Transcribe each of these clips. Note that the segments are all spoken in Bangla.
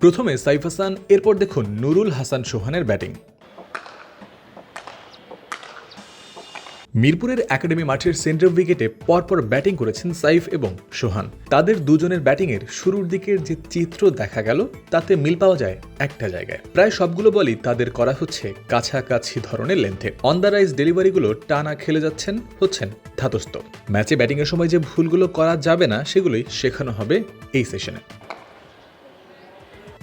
প্রথমে সাইফ হাসান, এরপর দেখুন নুরুল হাসান সোহানের ব্যাটিং। মিরপুরের একাডেমি মাঠের সেন্টার উইকেটে পরপর ব্যাটিং করেছেন সাইফ এবং সোহান। তাদের দুজনের ব্যাটিংয়ের শুরুর দিকের যে চিত্র দেখা গেল, তাতে মিল পাওয়া যায় একটা জায়গায়। প্রায় সবগুলো বলই তাদের করা হচ্ছে কাছাকাছি ধরনের লেন্থে। অন দ্য রাইজ ডেলিভারিগুলো টানা খেলে যাচ্ছেন, হচ্ছেন ধাতস্থ। ম্যাচে ব্যাটিংয়ের সময় যে ভুলগুলো করা যাবে না, সেগুলোই শেখানো হবে এই সেশনে।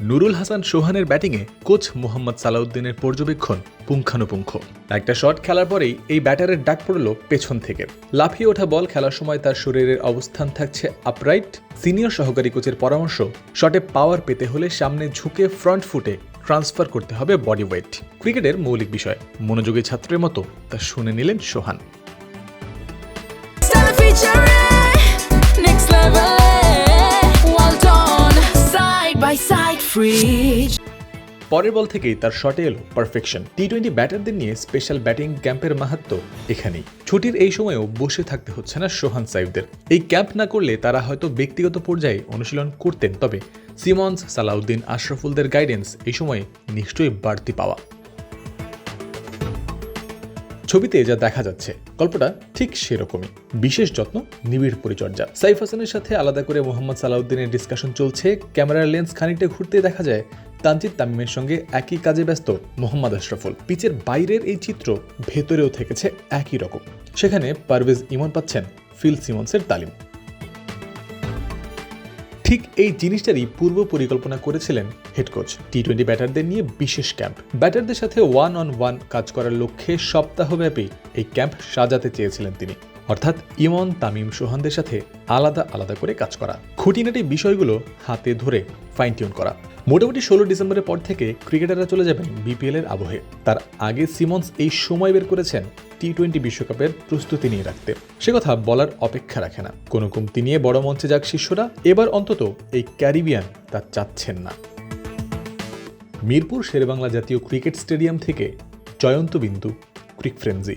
নুরুল হাসান সোহানের ব্যাটিংয়ে কোচ মোহাম্মদ সালাউদ্দিনের পর্যবেক্ষণ পুঙ্খানুপুঙ্খ। একটা শট খেলার পরেই এই ব্যাটারের ডাক পড়ল পেছন থেকে। লাফিয়ে ওঠা বল খেলার সময় তার শরীরের অবস্থান থাকছে আপরাইট। সিনিয়র সহকারী কোচের পরামর্শ, শটে পাওয়ার পেতে হলে সামনে ঝুঁকে ফ্রন্ট ফুটে ট্রান্সফার করতে হবে বডি ওয়েট। ক্রিকেটের মৌলিক বিষয়, মনোযোগী ছাত্রের মতো তা শুনে নিলেন সোহান। পরের বল থেকেই তার শটে এলো পারফেকশন টি টোয়েন্টি ব্যাটারদের নিয়ে স্পেশাল ব্যাটিং ক্যাম্পের মাহাত্ম এখানেই। ছুটির এই সময়েও বসে থাকতে হচ্ছে না সোহান সাইফদের। এই ক্যাম্প না করলে তারা হয়তো ব্যক্তিগত পর্যায়ে অনুশীলন করতেন। তবে সিমন্স, সালাউদ্দিন, আশরাফুলদের গাইডেন্স এই সময়ে নিশ্চয়ই বাড়তি পাওয়া। ছবিতে যা দেখা যাচ্ছে, গল্পটা ঠিক সেরকমই। বিশেষ যত্ন, নিবিড় পরিচর্যা। সাইফ হাসানের সাথে আলাদা করে মোহাম্মদ সালাউদ্দিনের ডিসকাশন চলছে। ক্যামেরার লেন্স খানিকটা ঘুরতে দেখা যায়, তানজিদ তামিমের সঙ্গে একই কাজে ব্যস্ত মোহাম্মদ আশরাফুল। পিচের বাইরের এই চিত্র ভেতরেও থেকেছে একই রকম। সেখানে পারভেজ ইমন পাচ্ছেন ফিল সিমন্সের তালিম। ঠিক এই জিনিসটারই পূর্ব পরিকল্পনা করেছিলেন হেড কোচ টি টোয়েন্টি ব্যাটারদের নিয়ে বিশেষ ক্যাম্প ব্যাটারদের সাথে ওয়ান অন ওয়ান কাজ করার লক্ষ্যে সপ্তাহব্যাপী এই ক্যাম্প সাজাতে চেয়েছিলেন তিনি। অর্থাৎ ইমন, তামিম, সোহানদের সাথে আলাদা আলাদা করে কাজ করা। খুঁটিনাটি বিষয়গুলো হাতে ধরে ফাইন টিউন করা। মোটামুটি ষোলো ডিসেম্বরের পর থেকে ক্রিকেটাররা চলে যাবেন বিপিএল এর আবহে। তার আগে সিমন্স এই সময় বের করেছেন টি টোয়েন্টি বিশ্বকাপের প্রস্তুতি নিয়ে রাখতে। সে কথা বলার অপেক্ষা রাখে না। কোনো কমতি নিয়ে বড় মঞ্চে যাক শিষ্যরা, এবার অন্তত এই ক্যারিবিয়ান তা চাচ্ছেন না। মিরপুর শেরেবাংলা জাতীয় ক্রিকেট স্টেডিয়াম থেকে জয়ন্ত বিন্দু ক্রিক ফ্রেন্সি